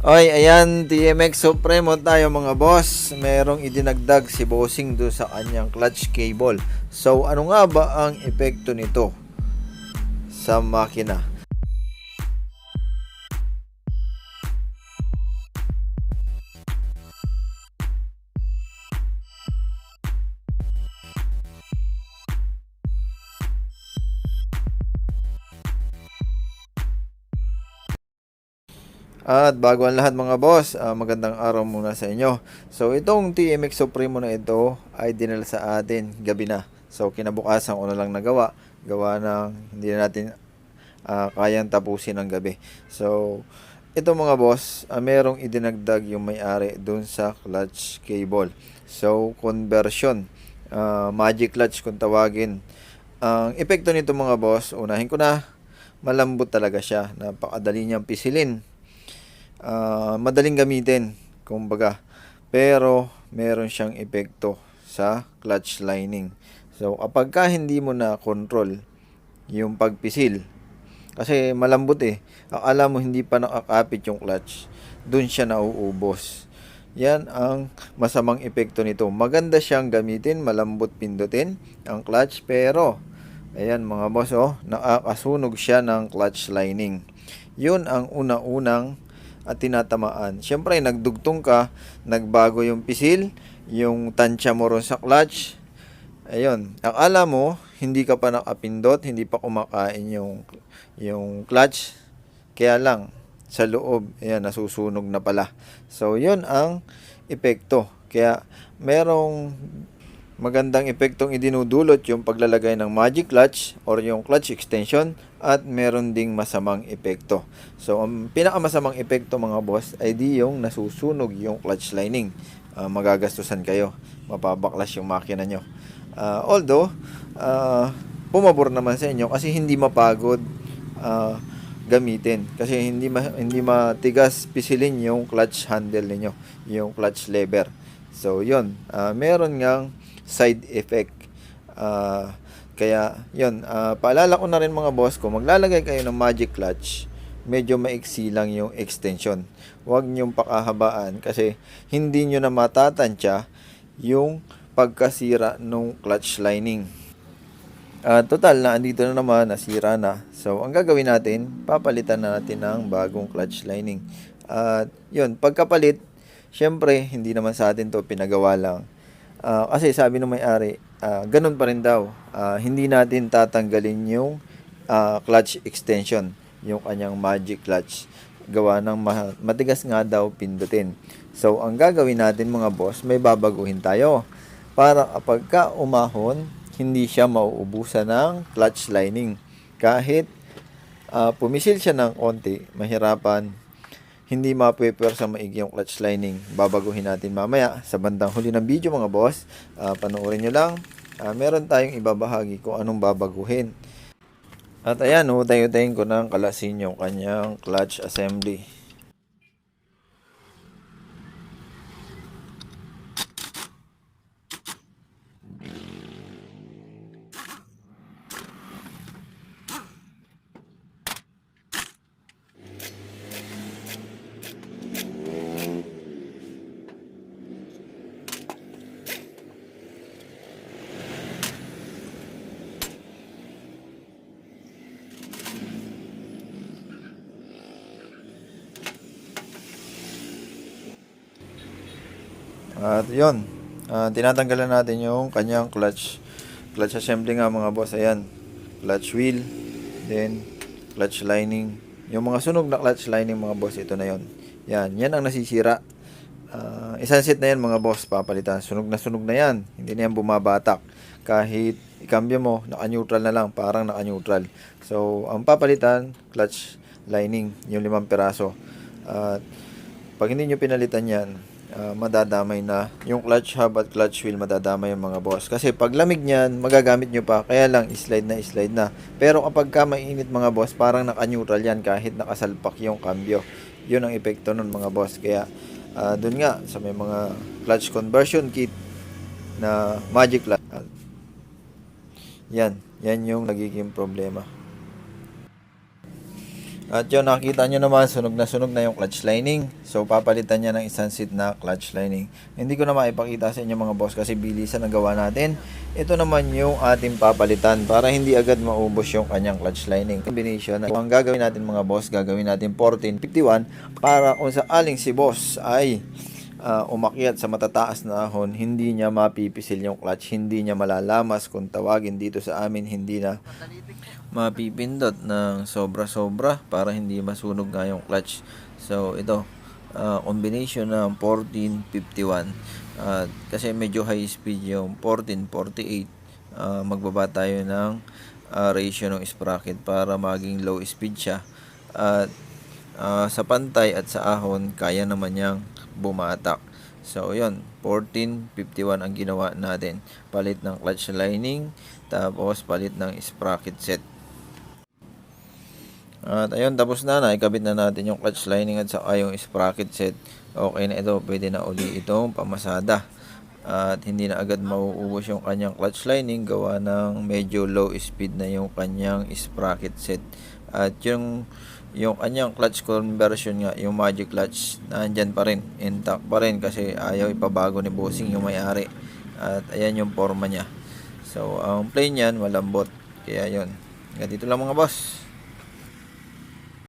Oy, ayan, TMX Supremo tayo mga boss. Merong idinagdag si Bossing do sa kanyang clutch cable. So, ano nga ba ang epekto nito sa makina? At bago ang lahat mga boss, ah, magandang araw muna sa inyo. So itong TMX Supremo na ito ay dinala sa atin gabi na. So kinabukasan ko na lang nagawa. Gawa ng hindi na natin ah, kayang tapusin ng gabi. So ito mga boss, ah, merong idinagdag yung may-ari dun sa clutch cable. So conversion, ah, magic clutch kung tawagin. Ang epekto nito mga boss, unahin ko na, malambot talaga siya. Napakadali niyang pisilin ah, madaling gamitin, kumbaga. Pero meron siyang epekto sa clutch lining. So, kapag ka hindi mo na control yung pagpisil, kasi malambot eh. Akala mo hindi pa nakakapit yung clutch, dun siya nauubos. Yan ang masamang epekto nito. Maganda siyang gamitin, malambot pindutin ang clutch, pero ayan mga boss, oh, nakakasunog siya ng clutch lining. Yun ang una-unang at tinatamaan. Siyempre, nagdugtong ka, nagbago yung pisil, yung tansya mo ron sa clutch. Ayun, akala mo, hindi ka pa nakapindot, hindi pa kumakain yung, yung clutch. Kaya lang, sa loob, ayan, nasusunog na pala. So, yun ang epekto. Kaya, merong magandang epektong idinudulot yung paglalagay ng magic clutch or yung clutch extension at meron ding masamang epekto. So, ang pinakamasamang epekto mga boss ay di yung nasusunog yung clutch lining. Ah, magagastusan kayo. Mapabaklas yung makina nyo. Ah, although, ah, pumabor naman sa inyo kasi hindi mapagod ah, gamitin. Kasi hindi ma- hindi matigas pisilin yung clutch handle ninyo, yung clutch lever. So, yun. Ah, meron ngang side effect. Ah, kaya, yun. ah, paalala ko na rin mga boss ko, maglalagay kayo ng magic clutch, medyo maiksi lang yung extension. Huwag niyong pakahabaan kasi hindi nyo na matatansya yung pagkasira ng clutch lining. Ah, total na andito na naman, nasira na. So, ang gagawin natin, papalitan na natin ng bagong clutch lining. At, yun, pagkapalit, syempre, hindi naman sa atin to pinagawa lang. Ah, kasi sabi ng may-ari, ah, ganun pa rin daw. Ah, hindi natin tatanggalin yung ah, clutch extension, yung kanyang magic clutch. Gawa ng ma- matigas nga daw pindutin. So, ang gagawin natin mga boss, may babaguhin tayo. Para kapag ka umahon, hindi siya mauubusan ng clutch lining. Kahit ah, pumisil siya ng konti, mahirapan, hindi mape-prepare sa maigi yung clutch lining. Babaguhin natin mamaya sa bandang huli ng video mga boss. Ah, panoorin nyo lang. Ah, meron tayong ibabahagi kung anong babaguhin. At ayan, hutay-hutayin ko ng kalasin yung kanyang clutch assembly. At yun, ah, tinatanggalan natin yung kanyang clutch clutch assembly nga mga boss. Ayan, clutch wheel, then clutch lining. Yung mga sunog na clutch lining mga boss, ito na yon. Yan, yan ang nasisira. Ah, isang set na yan mga boss, papalitan. Sunog na sunog na yan. Hindi na yan bumabatak. Kahit ikambyo mo, naka-neutral na lang, parang naka-neutral. So, ang papalitan, clutch lining, yung limang peraso. At pag hindi nyo pinalitan yan, ah, madadamay na yung clutch hub at clutch wheel madadamay yung mga boss. Kasi pag lamig niyan, magagamit nyo pa, kaya lang slide na slide na. Pero kapag ka mainit mga boss, parang naka-neutral yan kahit nakasalpak yung cambio. Yun ang epekto nun mga boss. Kaya ah, dun nga sa may mga clutch conversion kit na magic clutch. yan, yan yung nagiging problema. At yun, nakita nyo naman, sunog na sunog na yung clutch lining. So, papalitan niya ng isang seat na clutch lining. Hindi ko na maipakita sa inyo mga boss kasi bilisan ang gawa natin. Ito naman yung ating papalitan para hindi agad maubos yung kanyang clutch lining. Combination. Ang gagawin natin mga boss, gagawin natin 1451 para kung sa aling si boss ay ah, umakyat sa matataas na ahon, hindi niya mapipisil yung clutch, hindi niya malalamas kung tawagin dito sa amin, hindi na mapipindot ng sobra-sobra para hindi masunog nga yung clutch. So, ito, ah, combination ng 1451. At kasi medyo high speed yung 1448, ah, magbaba tayo ng ah, ratio ng sprocket para maging low speed siya. At ah, sa pantay at sa ahon, kaya naman niyang bumatak. So, yun, 1451 ang ginawa natin. Palit ng clutch lining, tapos palit ng sprocket set. At ayun, tapos na, naikabit na natin yung clutch lining at saka yung sprocket set. Okay na ito, pwede na uli itong pamasada. At hindi na agad mauubos yung kanyang clutch lining gawa ng medyo low speed na yung kanyang sprocket set. At yung yung kanyang clutch conversion nga, yung magic clutch, nandyan pa rin, intact pa rin kasi ayaw ipabago ni Bossing yung may-ari. At ayan yung forma niya. So, ang plane yan, malambot. Kaya yun. Ganito lang mga boss.